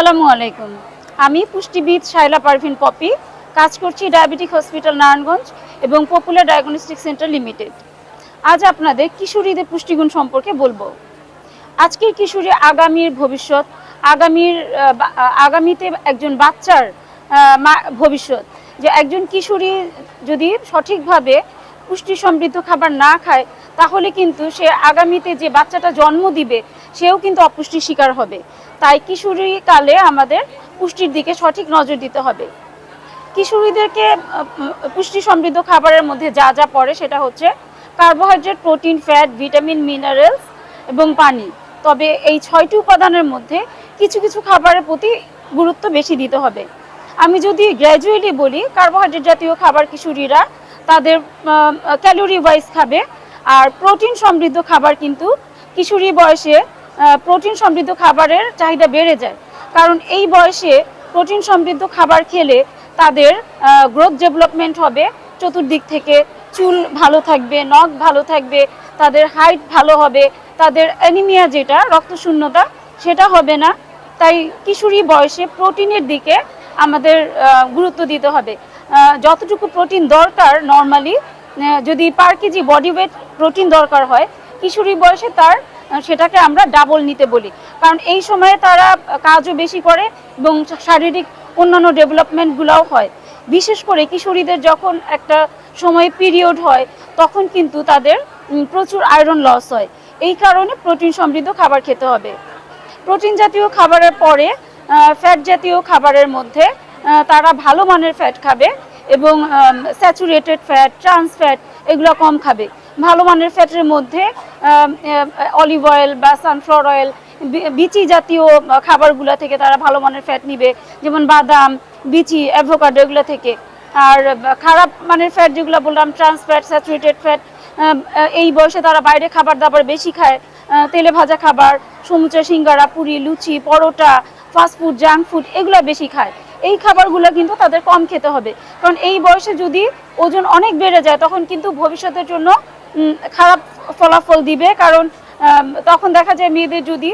আসসালামু আলাইকুম। আমি পুষ্টিবিদ শাইলা পারভিন পপি। কাজ করছি ডায়াবেটিক হসপিটাল নারায়ণগঞ্জ এবং পপুলার ডায়াগনস্টিক সেন্টার লিমিটেড। আজ আপনাদের কিশোরীদের পুষ্টিগুণ সম্পর্কে বলব। আজকের কিশোরী আগামীর ভবিষ্যৎ, আগামীর আগামীতে একজন বাচ্চার ভবিষ্যৎ। যে একজন কিশোরী যদি সঠিকভাবে পুষ্টি সমৃদ্ধ খাবার না খায়, তাহলে কিন্তু সে আগামীতে যে বাচ্চাটা জন্ম দিবে, সেও কিন্তু অপুষ্টির শিকার হবে। তাই কিশোরী কালে আমাদের পুষ্টির দিকে সঠিক নজর দিতে হবে। কিশোরীদেরকে পুষ্টি সমৃদ্ধ খাবারের মধ্যে যা যা পড়ে সেটা হচ্ছে carbohydrate protein fat vitamin minerals এবং পানি। তবে এই ছয়টি উপাদানের মধ্যে কিছু কিছু খাবারের প্রতি গুরুত্ব বেশি দিতে হবে। আমি যদি গ্র্যাজুয়ালি বলি কার্বোহাইড্রেট জাতীয় খাবার কিশোরীরা তাদের ক্যালোরি ওয়াইজ খাবে। আর প্রোটিন সমৃদ্ধ খাবার কিন্তু কিশোরী বয়সে প্রোটিন সমৃদ্ধ খাবারের চাহিদা বেড়ে যায়। কারণ এই বয়সে প্রোটিন সমৃদ্ধ খাবার খেলে তাদের গ্রোথ ডেভেলপমেন্ট হবে। চতুর্দিক থেকে চুল ভালো থাকবে, নখ ভালো থাকবে, তাদের হাইট ভালো হবে, তাদের অ্যানিমিয়া যেটা, রক্তশূন্যতা, সেটা হবে না। তাই কিশোরী বয়সে প্রোটিনের দিকে আমাদের গুরুত্ব দিতে হবে। যতটুকু প্রোটিন দরকার নর্মালি যদি per kg body weight protein দরকার হয়, কিশোরী বয়সে তার সেটাকে আমরা ডাবল নিতে বলি। কারণ এই সময়ে তারা কাজও বেশি করে এবং শারীরিক অন্যান্য ডেভেলপমেন্টগুলোও হয়। বিশেষ করে কিশোরীদের যখন একটা সময় পিরিয়ড হয়, তখন কিন্তু তাদের প্রচুর আয়রন লস হয়। এই কারণে প্রোটিন সমৃদ্ধ খাবার খেতে হবে। প্রোটিন জাতীয় খাবারের পরে ফ্যাট জাতীয় খাবারের মধ্যে তারা ভালো মানের ফ্যাট খাবে এবং স্যাচুরেটেড ফ্যাট ট্রান্স ফ্যাট এগুলো কম খাবে। ভালো মানের ফ্যাটের মধ্যে অলিভ অয়েল বা সানফ্লাওয়ার অয়েল বিচি জাতীয় খাবারগুলো থেকে তারা ভালো মানের ফ্যাট নিবে। যেমন বাদাম, বিচি অ্যাভোকাডো এগুলো থেকে। আর খারাপ মানের ফ্যাট যেগুলো বললাম ট্রান্স ফ্যাট স্যাচুরেটেড ফ্যাট এই বয়সে তারা বাইরে খাবার দাবার বেশি খায়। তেলে ভাজা খাবার, সমুচা সিঙ্গারা, পুরি, লুচি, পরোটা ফাস্টফুড জাঙ্ক ফুড এগুলো বেশি খায়। এই খাবারগুলো কিন্তু তাদের কম খেতে হবে। কারণ এই বয়সে যদি ওজন অনেক বেড়ে যায়, তখন কিন্তু ভবিষ্যতের জন্য খারাপ ফলাফল দিবে। কারণ তখন দেখা যায় মেয়েদের যদি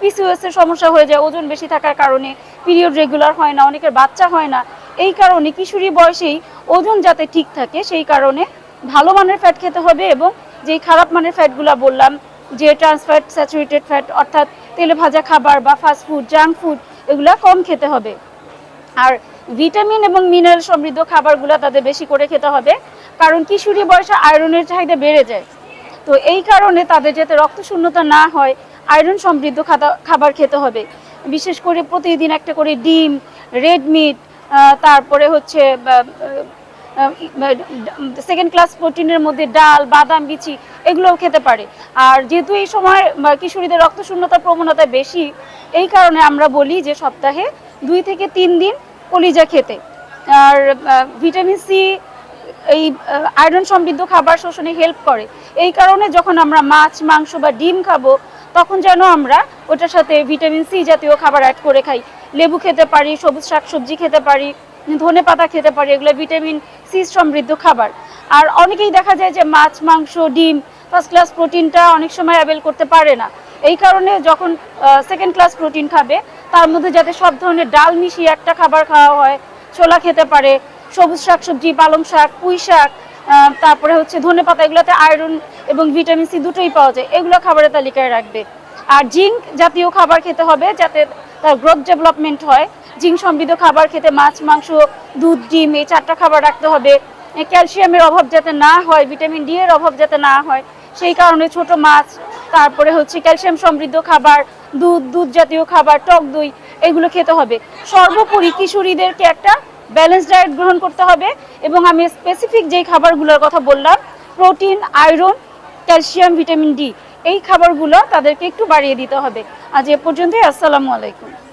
পিসিওএস এর সমস্যা হয়ে যায়, ওজন বেশি থাকার কারণে পিরিয়ড রেগুলার হয় না, অনেকের বাচ্চা হয় না। এই কারণে কিশোরী বয়সেই ওজন যাতে ঠিক থাকে, সেই কারণে ভালো মানের ফ্যাট খেতে হবে এবং যেই খারাপ মানের ফ্যাটগুলো বললাম, যে ট্রান্সফ্যাট স্যাচুরেটেড ফ্যাট অর্থাৎ তেলে ভাজা খাবার বা ফাস্ট ফুড জাঙ্ক ফুড এগুলো কম খেতে হবে। আর ভিটামিন এবং মিনারেল সমৃদ্ধ খাবারগুলো তাদের বেশি করে খেতে হবে, কারণ কিশোরী বয়সে আয়রনের চাহিদা বেড়ে যায়। তো এই কারণে তাদের যাতে রক্তশূন্যতা না হয়, আয়রন সমৃদ্ধ খাবার খেতে হবে। বিশেষ করে প্রতিদিন একটা করে ডিম, রেড মিট তারপরে হচ্ছে সেকেন্ড ক্লাস প্রোটিনের মধ্যে ডাল, বাদাম, বিচি এগুলোও খেতে পারে। আর যেহেতু এই সময় কিশোরীদের রক্তশূন্যতার প্রবণতা বেশি, এই কারণে আমরা বলি যে সপ্তাহে দুই থেকে তিন দিন কলিজা খেতে। আর ভিটামিন সি, এই আয়রন সমৃদ্ধ খাবার শোষণে হেল্প করে। এই কারণে যখন আমরা মাছ, মাংস বা ডিম খাব, তখন যেন আমরা ওটার সাথে ভিটামিন সি জাতীয় খাবার অ্যাড করে খাই। লেবু খেতে পারি, সবুজ শাকসবজি খেতে পারি, ধনে পাতা খেতে পারি, এগুলো ভিটামিন সি সমৃদ্ধ খাবার। আর অনেকেই দেখা যায় যে মাছ, মাংস, ডিম ফার্স্ট ক্লাস প্রোটিনটা অনেক সময় অ্যাভেল করতে পারে না। এই কারণে যখন সেকেন্ড ক্লাস প্রোটিন খাবে তার মধ্যে যাতে সব ধরনের ডাল মিশিয়ে একটা খাবার খাওয়া হয়, ছোলা খেতে পারে, সবুজ শাক, সবজি, পালং শাক, পুঁই শাক তারপরে হচ্ছে ধনে পাতা, এগুলোতে আয়রন এবং ভিটামিন সি দুটোই পাওয়া যায়। এগুলো খাবারের তালিকায় রাখবে। আর জিঙ্ক জাতীয় খাবার খেতে হবে যাতে তার গ্রোথ ডেভেলপমেন্ট হয়। জিঙ্ক সমৃদ্ধ খাবার খেতে মাছ, মাংস, দুধ, ডিম, এই চারটা খাবার রাখতে হবে। ক্যালসিয়ামের অভাব যাতে না হয় ভিটামিন ডি এর অভাব যাতে না হয়, সেই কারণে ছোট মাছ, তারপরে হচ্ছে ক্যালসিয়াম সমৃদ্ধ খাবার দুধ দুধ জাতীয় খাবার, টক দই, এগুলো খেতে হবে। সর্বোপরি কিশোরীদেরকে একটা ব্যালেন্স ডায়েট গ্রহণ করতে হবে এবং আমি স্পেসিফিক যেই খাবারগুলোর কথা বললাম protein iron calcium vitamin D এই খাবারগুলো তাদেরকে একটু বাড়িয়ে দিতে হবে। আজ এ পর্যন্তই, আসসালামু আলাইকুম।